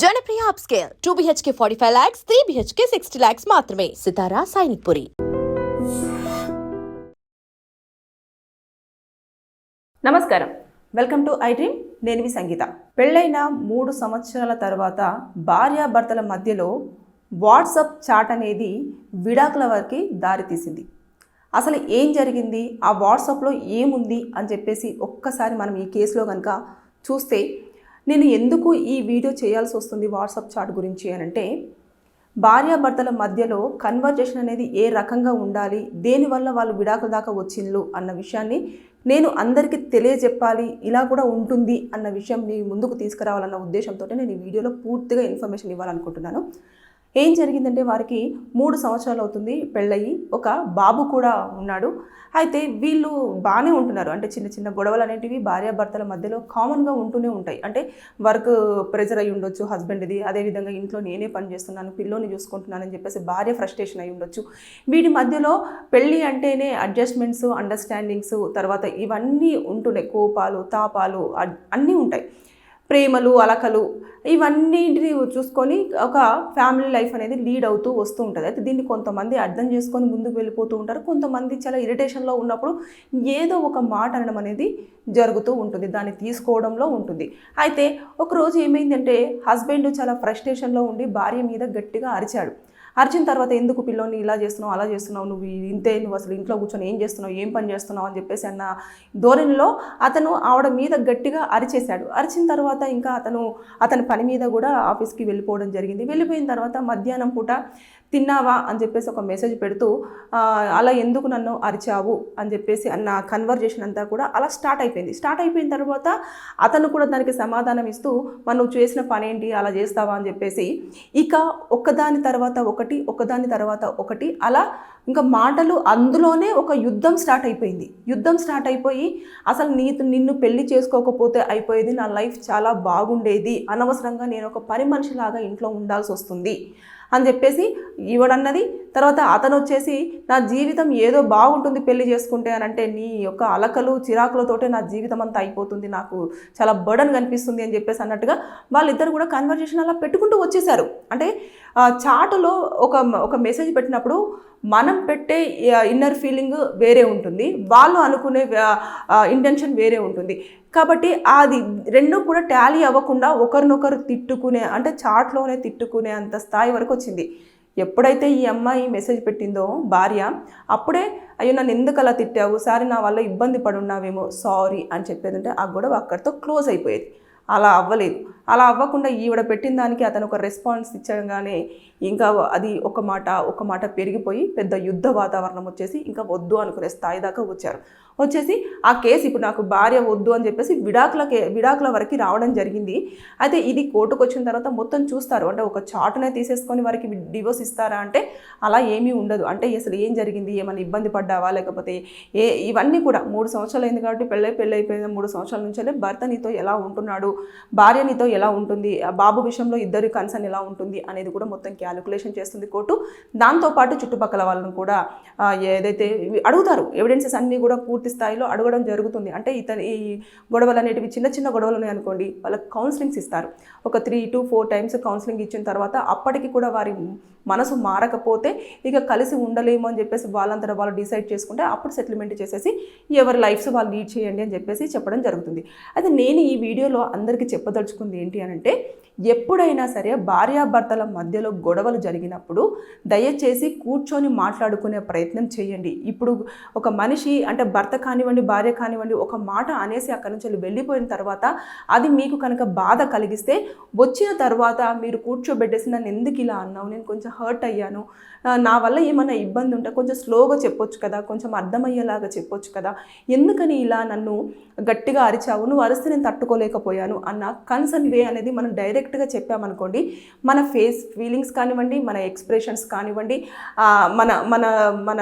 Janapriya upscale. Two BHK forty five lakhs three BHK sixty lakhs మాత్రమే. Sitara Sainikpuri. నమస్కారం. Welcome to I dream నేను మీ సంగీత. పెళ్ళైన మూడు సంవత్సరాల తర్వాత భార్యాభర్తల మధ్యలో వాట్సప్ చాట్ అనేది విడాకుల వరకు దారితీసింది అసలు ఏం జరిగింది? ఆ వాట్సాప్లో ఏముంది? అని చెప్పేసి ఒక్కసారి మనం ఈ కేసులో కనుక చూస్తే నేను ఎందుకు ఈ వీడియో చేయాల్సి వస్తుంది వాట్సాప్ చాట్ గురించి అని అంటే భార్యాభర్తల మధ్యలో కన్వర్జేషన్ అనేది ఏ రకంగా ఉండాలి దేనివల్ల వాళ్ళు విడాకుల దాకా వచ్చిండ్లు అన్న విషయాన్ని నేను అందరికీ తెలియజెప్పాలి ఇలా కూడా ఉంటుంది అన్న విషయం మీ ముందుకు తీసుకురావాలన్న ఉద్దేశంతో నేను ఈ వీడియోలో పూర్తిగా ఇన్ఫర్మేషన్ ఇవ్వాలనుకుంటున్నాను. ఏం జరిగిందంటే వారికి మూడు సంవత్సరాలు అవుతుంది పెళ్ళయి. ఒక బాబు కూడా ఉన్నాడు. అయితే వీళ్ళు బాగానే ఉంటున్నారు. అంటే చిన్న చిన్న గొడవలు అనేటివి భార్యాభర్తల మధ్యలో కామన్గా ఉంటూనే ఉంటాయి. అంటే వర్క్ ప్రెజర్ అయి ఉండొచ్చు హస్బెండ్ది. అదేవిధంగా ఇంట్లో నేనే పని చేస్తున్నాను పిల్లోని చూసుకుంటున్నానని చెప్పేసి భార్య ఫ్రస్ట్రేషన్ అయి ఉండొచ్చు. వీటి మధ్యలో పెళ్ళి అంటేనే అడ్జస్ట్మెంట్స్ అండర్స్టాండింగ్స్ తర్వాత ఇవన్నీ ఉంటున్నాయి కోపాలు తాపాలు అన్నీ ఉంటాయి. ప్రేమలు అలకలు ఇవన్నింటిని చూసుకొని ఒక ఫ్యామిలీ లైఫ్ అనేది లీడ్ అవుతూ వస్తూ ఉంటుంది. అయితే దీన్ని కొంతమంది అర్థం చేసుకొని ముందుకు వెళ్ళిపోతూ ఉంటారు. కొంతమంది చాలా ఇరిటేషన్లో ఉన్నప్పుడు ఏదో ఒక మాట అనడం అనేది జరుగుతూ ఉంటుంది. దాన్ని తీసుకోవడంలో ఉంటుంది. అయితే ఒకరోజు ఏమైందంటే హస్బెండ్ చాలా ఫ్రస్ట్రేషన్లో ఉండి భార్య మీద గట్టిగా అరిచాడు. అరిచిన తర్వాత ఎందుకు పిల్లోని ఇలా చేస్తున్నావు అలా చేస్తున్నావు నువ్వు ఇంతే నువ్వు అసలు ఇంట్లో కూర్చొని ఏం చేస్తున్నావు ఏం పని చేస్తున్నావు అని చెప్పేసి అన్న ధోరణిలో అతను ఆవిడ మీద గట్టిగా అరిచేశాడు. అరిచిన తర్వాత ఇంకా అతను అతని పని మీద కూడా ఆఫీస్కి వెళ్ళిపోవడం జరిగింది. వెళ్ళిపోయిన తర్వాత మధ్యాహ్నం పూట తిన్నావా అని చెప్పేసి ఒక మెసేజ్ పెడుతూ అలా ఎందుకు నన్ను అరిచావు? అని చెప్పేసి అన్న కన్వర్జేషన్ అంతా కూడా అలా స్టార్ట్ అయిపోయింది. స్టార్ట్ అయిపోయిన తర్వాత అతను కూడా దానికి సమాధానం ఇస్తూ మరి నువ్వు చేసిన పని ఏంటి? అలా చేస్తావా? అని చెప్పేసి ఇక ఒకదాని తర్వాత ఒకటి ఒకదాని తర్వాత ఒకటి అలా ఇంకా మాటలు అందులోనే ఒక యుద్ధం స్టార్ట్ అయిపోయింది. యుద్ధం స్టార్ట్ అయిపోయి అసలు నీ నిన్ను పెళ్ళి చేసుకోకపోతే అయిపోయేది నా లైఫ్ చాలా బాగుండేది అనవసరంగా నేను ఒక పని మనిషిలాగా ఇంట్లో ఉండాల్సి వస్తుంది అని చెప్పేసి ఇవ్వడన్నది. తర్వాత అతను వచ్చేసి నా జీవితం ఏదో బాగుంటుంది పెళ్ళి చేసుకుంటే అని అంటే నీ యొక్క అలకలు చిరాకులతోటే నా జీవితం అంతా అయిపోతుంది. నాకు చాలా బర్డన్ కనిపిస్తుంది అని చెప్పేసి అన్నట్టుగా వాళ్ళిద్దరు కూడా కన్వర్జేషన్ అలా పెట్టుకుంటూ వచ్చేసారు. అంటే చాటులో ఒక ఒక మెసేజ్ పెట్టినప్పుడు మనం పెట్టే ఇన్నర్ ఫీలింగ్ వేరే ఉంటుంది. వాళ్ళు అనుకునే ఇంటెన్షన్ వేరే ఉంటుంది. కాబట్టి అది రెండు కూడా టాలీ అవ్వకుండా ఒకరినొకరు తిట్టుకునే అంటే చాట్లోనే తిట్టుకునే అంత స్థాయి వరకు వచ్చింది ఎప్పుడైతే ఈ అమ్మాయి మెసేజ్ పెట్టిందో భార్య అప్పుడే అయ్యో నన్ను ఎందుకు అలా తిట్టావు? సారీ నా వల్ల ఇబ్బంది పడున్నావేమో సారీ అని చెప్పేదంటే ఆ గొడవ అక్కడితో క్లోజ్ అయిపోయేది. అలా అవ్వలేదు. అలా అవ్వకుండా ఈవిడ పెట్టిన దానికి అతను ఒక రెస్పాన్స్ ఇచ్చగానే ఇంకా అది ఒక మాట ఒక మాట పెరిగిపోయి పెద్ద యుద్ధ వాతావరణం వచ్చేసి ఇంకా వద్దు అనుకునే స్థాయి దాకా వచ్చారు. వచ్చేసి ఆ కేసు ఇప్పుడు నాకు భార్య వద్దు అని చెప్పేసి విడాకుల కే విడాకుల వరకు రావడం జరిగింది. అయితే ఇది కోర్టుకు వచ్చిన తర్వాత మొత్తం చూస్తారు. అంటే ఒక చాటునే తీసేసుకొని వారికి డివోర్స్ ఇస్తారా అంటే అలా ఏమీ ఉండదు. అంటే అసలు ఏం జరిగింది? ఏమైనా ఇబ్బంది పడ్డావా? లేకపోతే ఏ ఇవన్నీ కూడా మూడు సంవత్సరాలు అయింది కాబట్టి పెళ్ళై పెళ్ళైపోయిన మూడు సంవత్సరాల నుంచే భర్త నీతో ఎలా ఉంటున్నాడు? భార్య నీతో ఎలా ఉంటుంది బాబు విషయంలో ఇద్దరి కన్సర్న్ ఎలా ఉంటుంది అనేది కూడా మొత్తం క్యాలిక్యులేషన్ చేస్తుంది కోర్టు. దాంతోపాటు చుట్టుపక్కల వాళ్ళని కూడా ఏదైతే అడుగుతారు ఎవిడెన్సెస్ అన్నీ కూడా పూర్తి స్థాయిలో అడగడం జరుగుతుంది. అంటే ఇతని ఈ గొడవలు అనేటివి చిన్న చిన్న గొడవలు ఉన్నాయి అనుకోండి వాళ్ళకి కౌన్సిలింగ్స్ ఇస్తారు. ఒక three to four times counselling ఇచ్చిన తర్వాత అప్పటికి కూడా వారి మనసు మారకపోతే ఇక కలిసి ఉండలేము అని చెప్పేసి వాళ్ళంతా వాళ్ళు డిసైడ్ చేసుకుంటే అప్పుడు సెటిల్మెంట్ చేసేసి ఎవరి లైఫ్స్ వాళ్ళు లీడ్ చేయండి అని చెప్పేసి చెప్పడం జరుగుతుంది. అయితే నేను ఈ వీడియోలో అందరికీ చెప్పదలుచుకుంది ఏంటి అని అంటే ఎప్పుడైనా సరే భార్యాభర్తల మధ్యలో గొడవలు జరిగినప్పుడు దయచేసి కూర్చొని మాట్లాడుకునే ప్రయత్నం చేయండి. ఇప్పుడు ఒక మనిషి అంటే భర్త కానివ్వండి భార్య కానివ్వండి ఒక మాట అనేసి అక్కడి నుంచి వెళ్ళిపోయిన తర్వాత అది మీకు కనుక బాధ కలిగిస్తే వచ్చిన తర్వాత మీరు కూర్చోబెట్టేసి నన్ను ఎందుకు ఇలా అన్నావు? నేను కొంచెం హర్ట్ అయ్యాను. నా వల్ల ఏమైనా ఇబ్బంది ఉంటే కొంచెం స్లోగా చెప్పొచ్చు కదా కొంచెం అర్థమయ్యేలాగా చెప్పొచ్చు కదా. ఎందుకని ఇలా నన్ను గట్టిగా అరిచావు? నువ్వు అరిస్తే నేను తట్టుకోలేకపోయాను అన్న కన్సర్న్ వే అనేది మనం డైరెక్ట్గా చెప్పామనుకోండి మన ఫేస్ ఫీలింగ్స్ కానివ్వండి మన ఎక్స్ప్రెషన్స్ కానివ్వండి మన మన మన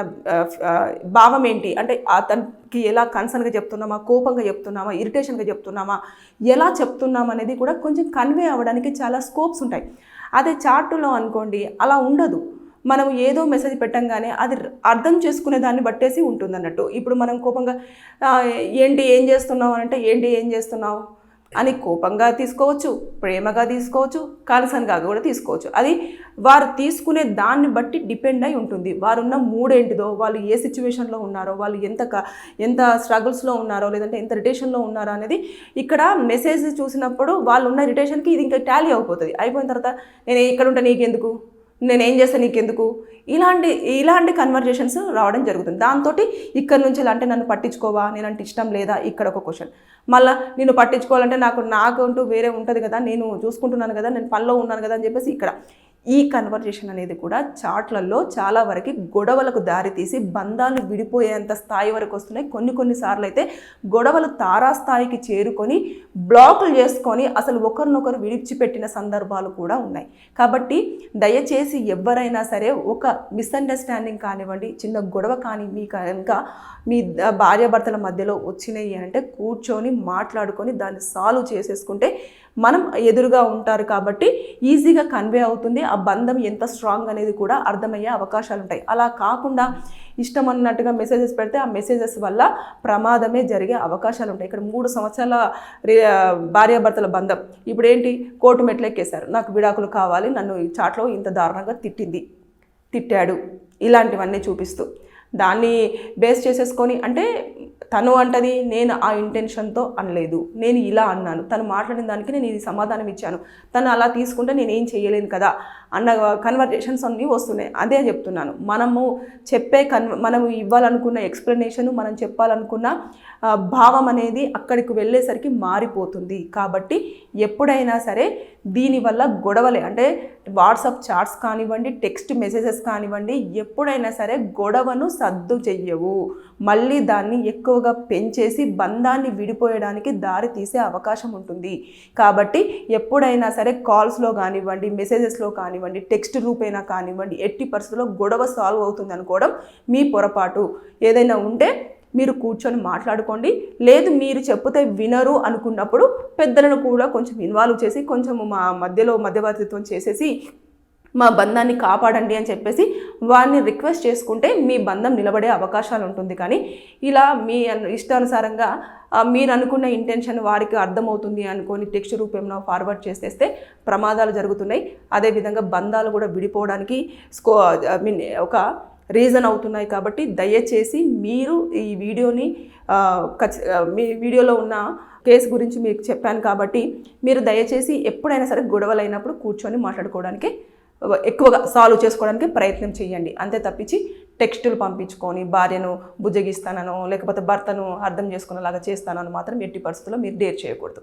భావం ఏంటి? అంటే అతనికి ఎలా కన్సర్న్గా చెప్తున్నామా కోపంగా చెప్తున్నామా ఇరిటేషన్గా చెప్తున్నామా ఎలా చెప్తున్నాం అనేది కూడా కొంచెం కన్వే అవ్వడానికి చాలా స్కోప్స్ ఉంటాయి. అదే చార్టులో అనుకోండి అలా ఉండదు. మనం ఏదో మెసేజ్ పెట్టంగానే అది అర్థం చేసుకునే దాన్ని బట్టేసి ఉంటుంది అన్నట్టు ఇప్పుడు మనం కోపంగా ఏంటి ఏం చేస్తున్నావు? అని అంటే ఏంటి ఏం చేస్తున్నావు? అని కోపంగా తీసుకోవచ్చు ప్రేమగా తీసుకోవచ్చు కాలసనగా కూడా తీసుకోవచ్చు. అది వారు తీసుకునే దాన్ని బట్టి డిపెండ్ అయి ఉంటుంది. వారున్న మూడ్ ఏంటిదో వాళ్ళు ఏ సిచ్యువేషన్లో ఉన్నారో వాళ్ళు ఎంత ఎంత స్ట్రగుల్స్లో ఉన్నారో లేదంటే ఎంత రిటేషన్లో ఉన్నారో అనేది ఇక్కడ మెసేజ్ చూసినప్పుడు వాళ్ళు ఉన్న రిటేషన్కి ఇది ఇంకా టాలీ అయిపోతుంది. అయిపోయిన తర్వాత నేను ఇక్కడ ఉంటే నీకెందుకు? నేను ఏం చేస్తాను నీకెందుకు? ఇలాంటి ఇలాంటి కన్వర్జేషన్స్ రావడం జరుగుతుంది. దాంతో ఇక్కడ నుంచి ఇలా అంటే నన్ను పట్టించుకోవా? నేనంటే ఇష్టం లేదా? ఇక్కడ ఒక క్వశ్చన్ మళ్ళీ నేను పట్టించుకోవాలంటే నాకు నాకు అంటూ వేరే ఉంటుంది కదా? నేను చూసుకుంటున్నాను కదా? నేను పనిలో ఉన్నాను కదా? అని చెప్పేసి ఇక్కడ. ఈ కన్వర్జేషన్ అనేది కూడా చాట్లలో చాలా వరకు గొడవలకు దారితీసి బంధాలు విడిపోయేంత స్థాయి వరకు వస్తున్నాయి. కొన్ని కొన్నిసార్లు అయితే గొడవలు తారాస్థాయికి చేరుకొని బ్లాకులు చేసుకొని అసలు ఒకరినొకరు విడిచిపెట్టిన సందర్భాలు కూడా ఉన్నాయి. కాబట్టి దయచేసి ఎవరైనా సరే ఒక మిస్అండర్స్టాండింగ్ కానివ్వండి చిన్న గొడవ కానీ మీ కనుక మీ భార్యాభర్తల మధ్యలో వచ్చినాయి అంటే కూర్చొని మాట్లాడుకొని దాన్ని సాల్వ్ చేసేసుకుంటే మనం ఎదురుగా ఉంటారు కాబట్టి ఈజీగా కన్వే అవుతుంది. ఆ బంధం ఎంత స్ట్రాంగ్ అనేది కూడా అర్థమయ్యే అవకాశాలు ఉంటాయి అలా కాకుండా ఇష్టం అన్నట్టుగా మెసేజెస్ పెడితే ఆ మెసేజెస్ వల్ల ప్రమాదమే జరిగే అవకాశాలు ఉంటాయి ఇక్కడ మూడు సంవత్సరాల రి- భార్యాభర్తల బంధం. ఇప్పుడు ఏంటి కోర్టు మెట్లెక్కేశారు. నాకు విడాకులు కావాలి నన్ను ఈ చాట్లో ఇంత దారుణంగా తిట్టింది తిట్టాడు. ఇలాంటివన్నీ చూపిస్తూ. దాన్ని బేస్ చేసేసుకొని అంటే తను అంటది నేను ఆ ఇంటెన్షన్తో అనలేదు. నేను ఇలా అన్నాను. తను మాట్లాడిన దానికి నేను ఇది సమాధానం ఇచ్చాను. తను అలా తీసుకుంటే నేనేం చేయలేను కదా అన్న కన్వర్జేషన్స్ అన్నీ వస్తున్నాయి. అదే చెప్తున్నాను. మనము చెప్పే కన్ మనం ఇవ్వాలనుకున్న ఎక్స్ప్లెనేషన్ మనం చెప్పాలనుకున్న భావం అనేది అక్కడికి వెళ్ళేసరికి మారిపోతుంది. కాబట్టి ఎప్పుడైనా సరే దీనివల్ల గొడవలే. అంటే వాట్సాప్ చాట్స్ కానివ్వండి టెక్స్ట్ మెసేజెస్ కానివ్వండి ఎప్పుడైనా సరే గొడవను సద్దు చెయ్యవు. మళ్ళీ దాన్ని ఎక్కువగా పెంచేసి బంధాన్ని విడిపోయడానికి దారి తీసే అవకాశం ఉంటుంది. కాబట్టి ఎప్పుడైనా సరే కాల్స్లో కానివ్వండి మెసేజెస్లో కానివ్వండి టెక్స్ట్ రూపేనా కానివ్వండి ఎట్టి పరిస్థితుల్లో గొడవ సాల్వ్ అవుతుంది అనుకోవడం మీ పొరపాటు. ఏదైనా ఉంటే మీరు కూర్చొని మాట్లాడుకోండి. లేదు మీరు చెప్తే వినరు అనుకున్నప్పుడు పెద్దలను కూడా కొంచెం ఇన్వాల్వ్ చేసి కొంచెం మా మధ్యలో మధ్యవర్తిత్వం చేసేసి మా బంధాన్ని కాపాడండి అని చెప్పేసి వారిని రిక్వెస్ట్ చేసుకుంటే మీ బంధం నిలబడే అవకాశాలు ఉంటుంది. కానీ ఇలా మీ ఇష్టానుసారంగా మీరు అనుకున్న ఇంటెన్షన్ వారికి అర్థమవుతుంది అనుకొని టెక్స్ట్ రూపంలో ఫార్వర్డ్ చేసేస్తే ప్రమాదాలు జరుగుతున్నాయి. అదేవిధంగా బంధాలు కూడా విడిపోవడానికి స్కో ఐ మీన్ ఒక రీజన్ అవుతున్నాయి కాబట్టి దయచేసి మీరు ఈ వీడియోని మీ వీడియోలో ఉన్న కేసు గురించి మీకు చెప్పాను కాబట్టి మీరు దయచేసి ఎప్పుడైనా సరే గొడవలైనప్పుడు కూర్చొని మాట్లాడుకోవడానికి ఎక్కువగా సాల్వ్ చేసుకోవడానికి ప్రయత్నం చేయండి. అంతే తప్పించి టెక్స్టులు పంపించుకొని భార్యను బుజ్జగిస్తానను లేకపోతే భర్తను అర్థం చేసుకునేలాగా చేస్తానని మాత్రం ఎట్టి పరిస్థితుల్లో మీరు డేర్ చేయకూడదు.